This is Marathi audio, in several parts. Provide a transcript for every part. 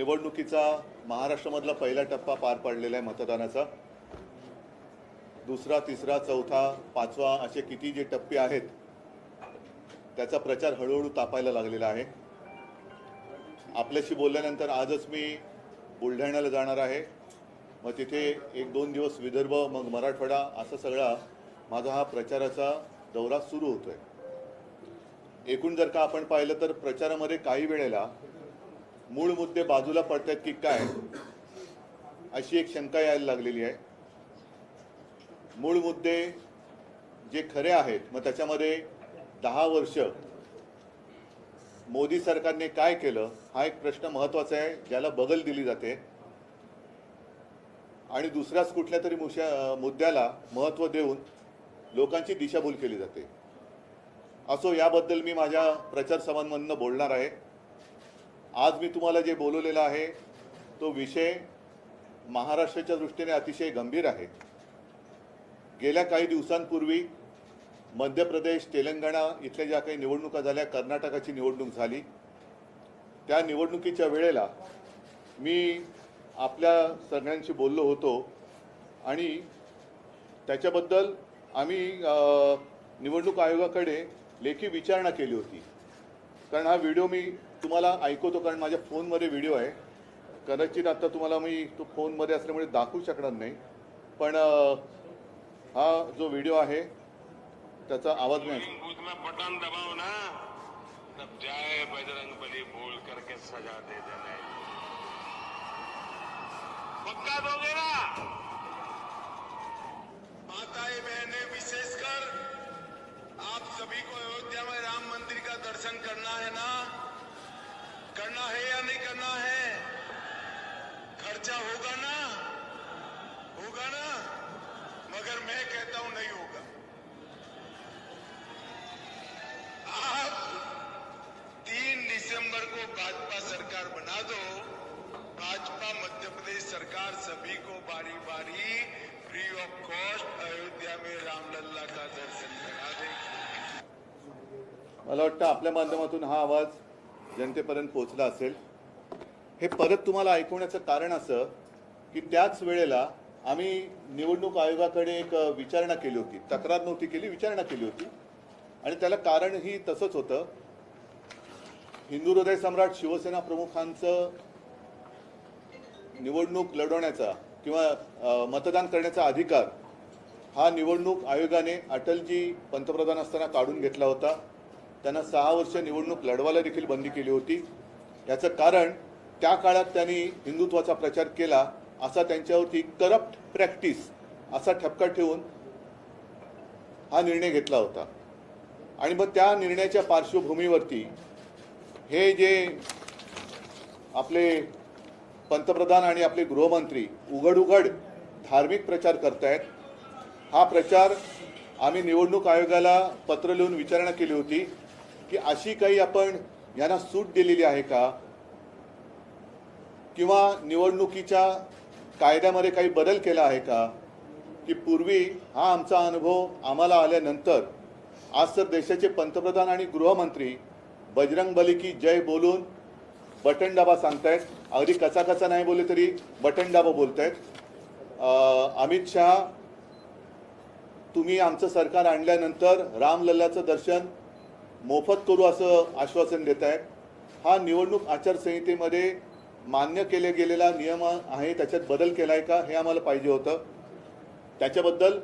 निवडणुकीचा महाराष्ट्रामधला पहिला टप्पा पार पडलेला आहे मतदानाचा. दुसरा तिसरा चौथा पाचवा असे किती जे टप्पे आहेत त्याचा प्रचार हळूहळू तापायला लागलेला आहे. आपल्याशी बोलल्यानंतर आजच मी बुलढाण्याला जाणार आहे. मग तिथे एक दोन दिवस विदर्भ मग मराठवाडा असा सगळा माझा हा प्रचाराचा दौरा सुरू होतोय. एकूण जर का आपण पाहिलं तर प्रचारामध्ये काही वेळेला मूळ मुद्दे बाजूला पडतात की काय अशी एक शंका यायला लागलेली आहे. मूळ मुद्दे जे खरे आहेत मग त्याच्यामध्ये दहा वर्ष मोदी सरकारने काय केलं हा एक प्रश्न महत्त्वाचा आहे ज्याला बगल दिली जाते. आणि दुसऱ्याच कुठल्या तरी मुशा मुद्द्याला महत्त्व देऊन लोकांची दिशाभूल केली जाते. असो याबद्दल मी माझ्या प्रचार सभांमधनं बोलणार आहे. आज मी तुम्हाला जे बोलवलेलं आहे तो विषय महाराष्ट्राच्या दृष्टीने अतिशय गंभीर आहे. गेल्या काही दिवसांपूर्वी मध्य प्रदेश तेलंगणा इथल्या ज्या काही निवडणुका झाल्या कर्नाटकाची निवडणूक झाली. त्या निवडणुकीच्या वेळेला मी आपल्या सगळ्यांशी बोललो होतो आणि त्याच्याबद्दल आम्ही निवडणूक आयोगाकडे लेखी विचारणा केली होती. कारण हा व्हिडिओ मी तुम्हाला ऐकवतो कारण माझ्या फोनमध्ये व्हिडिओ आहे. कदाचित आता तुम्हाला मी तो फोनमध्ये असल्यामुळे दाखवू शकणार नाही. पण हा जो व्हिडिओ आहे त्याचा आवाज मी बटन दबाव ना. तब जाए बजरंग बली बोल करके सजा दे देने. पक्का दोगे ना? करना है या नहीं करना है? खर्चा होगा ना? होगा ना? मगर मैं कहता हूँ नहीं होगा। आप तीन दिसंबर को भाजपा सरकार बना दो। भाजपा मध्य प्रदेश सरकार सभी को बारी बारी फ्री ऑफ़ कॉस्ट अयोध्या में रामलल्ला का दर्शन करा देगी। मला वाटतं आपल्या माध्यमातून हा आवाज़ जनतेपर्यंत पोहोचला असेल हे परत तुम्हाला ऐकवण्याचं कारण असं की त्याच वेळेला आम्ही निवडणूक आयोगाकडे एक विचारणा केली होती तक्रार नव्हती केली विचारणा केली होती. आणि त्याला कारणही तसंच होतं. हिंदू हृदय सम्राट शिवसेना प्रमुखांचं निवडणूक लढवण्याचा किंवा मतदान करण्याचा अधिकार हा निवडणूक आयोगाने अटलजी पंतप्रधान असताना काढून घेतला होता. त्यांना सहा वर्ष निवडणूक लढवायला देखील बंदी केली होती. याचं कारण त्या काळात त्यांनी हिंदुत्वाचा प्रचार केला असा त्यांच्यावरती करप्ट प्रॅक्टिस असा ठपका ठेवून हा निर्णय घेतला होता. आणि मग त्या निर्णयाच्या पार्श्वभूमीवरती हे जे आपले पंतप्रधान आणि आपले गृहमंत्री उघड उघड धार्मिक प्रचार करतायत हा प्रचार आम्ही निवडणूक आयोगाला पत्र लिहून विचारणा केली होती. की अशी काही आपण यांना सूट दिलेली आहे का? किंवा निवडणुकीच्या कायद्यामध्ये काही बदल केला आहे का? की पूर्वी हा आमचा अनुभव आम्हाला आल्यानंतर आज तर देशाचे पंतप्रधान आणि गृहमंत्री बजरंग बली की जय बोलून बटन दाबा सांगतायत. अगदी कचा नाही बोलले तरी बटन दाबा बोलतायत. अमित शहा तुम्ही आमचं सरकार आणल्यानंतर रामलल्लाचं दर्शन मोफत करू असं आश्वासन देत आहेत. हा निवडणूक आचारसंहितेमध्ये मान्य केले गेलेला नियम आहे त्याच्यात बदल केला आहे का हे आम्हाला पाहिजे होतं. त्याच्याबद्दल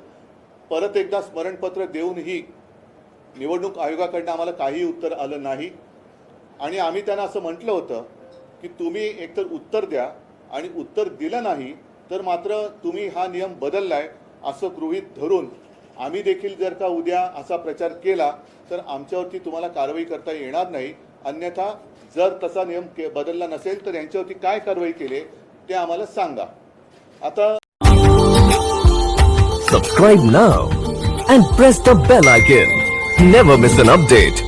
परत एकदा स्मरणपत्र देऊनही निवडणूक आयोगाकडनं आम्हाला काही उत्तर आलं नाही. आणि आम्ही त्यांना असं म्हटलं होतं की तुम्ही एकतर उत्तर द्या आणि उत्तर दिलं नाही तर मात्र तुम्ही हा नियम बदलला आहे असं गृहीत धरून आम्ही देखील जर का उद्या असा प्रचार केला तर आमच्यावरती तुम्हाला कारवाई करता येणार नाही. अन्यथा जर तसा नियम के- बदलला नसेल तर यांच्यावरती काय कारवाई केली ते आम्हाला सांगा. आता subscribe now and press the bell icon never miss an update